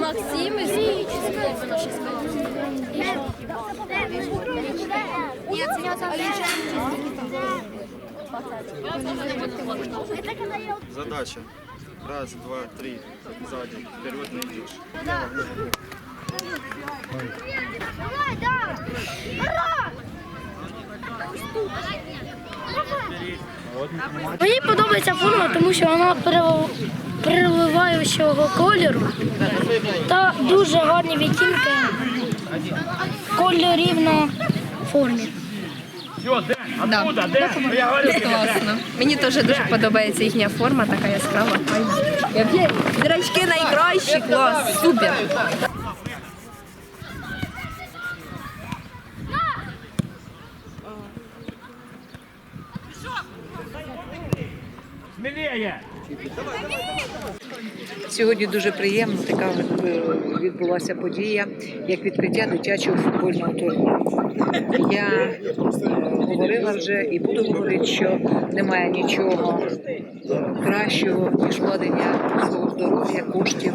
Максим із 6 Ні, це Задача. Раз, два, три. Сзади. Вперед не идешь. Давай, да! Мені подобається форма, тому що вона перел- переливаючого кольору та дуже гарні відтінки кольорів на формі. Класно. Мені теж дуже подобається їхня форма, така яскрава. Зрачки найкращі, клас, супер. Сьогодні дуже приємно така е, відбулася подія, як відкриття дитячого футбольного турніру. Я е, говорила вже і буду говорити, що немає нічого кращого, ніж вкладення свого здоров'я, коштів,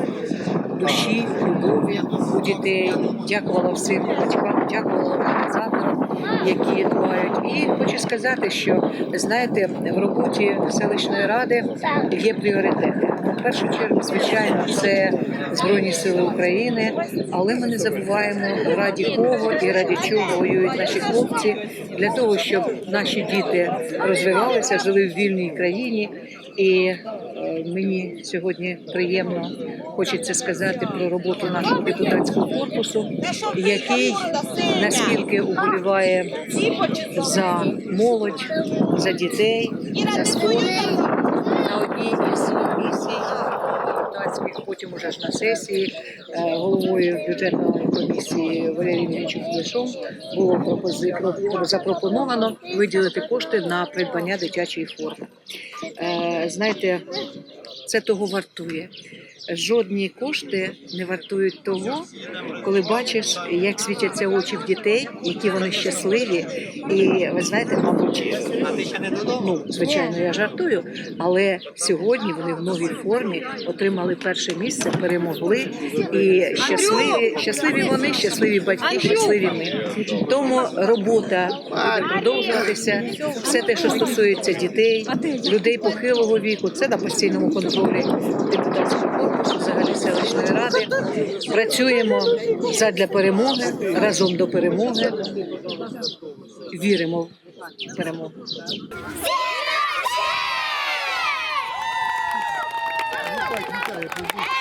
душі, любові у дітей. Дякувала всім батькам, дякувала організаторам, які дбають. І хочу сказати, що знаєте, в роботі селищної ради є пріоритети. В першу чергу, звичайно, це Збройні Сили України, але ми не забуваємо раді кого і раді чого воюють наші хлопці для того, щоб наші діти розвивалися, жили в вільній країні. І е, мені сьогодні приємно хочеться сказати про роботу нашого депутатського корпусу, який наскільки уболіває за молодь, за дітей, за спорт на одній із комісій депутатських, потім уже ж на сесії е, головою бюджетної комісії Валерій Мінчук Кулешом було пропози- запропоновано виділити кошти на придбання дитячої форми. Е, Знаєте, це того вартує. Жодні кошти не вартують того, коли бачиш, як світяться очі в дітей, які вони щасливі. І ви знаєте, мабуть, ну звичайно, я жартую, але сьогодні вони в новій формі отримали перше місце, перемогли і щасливі, щасливі вони, щасливі батьки, щасливі ми. Тому робота буде продовжуватися. Все те, що стосується дітей, людей похилого віку, це на постійному контролі депутатського взагалі селищної ради. Працюємо задля перемоги, разом до перемоги. Віримо в перемогу. Сила!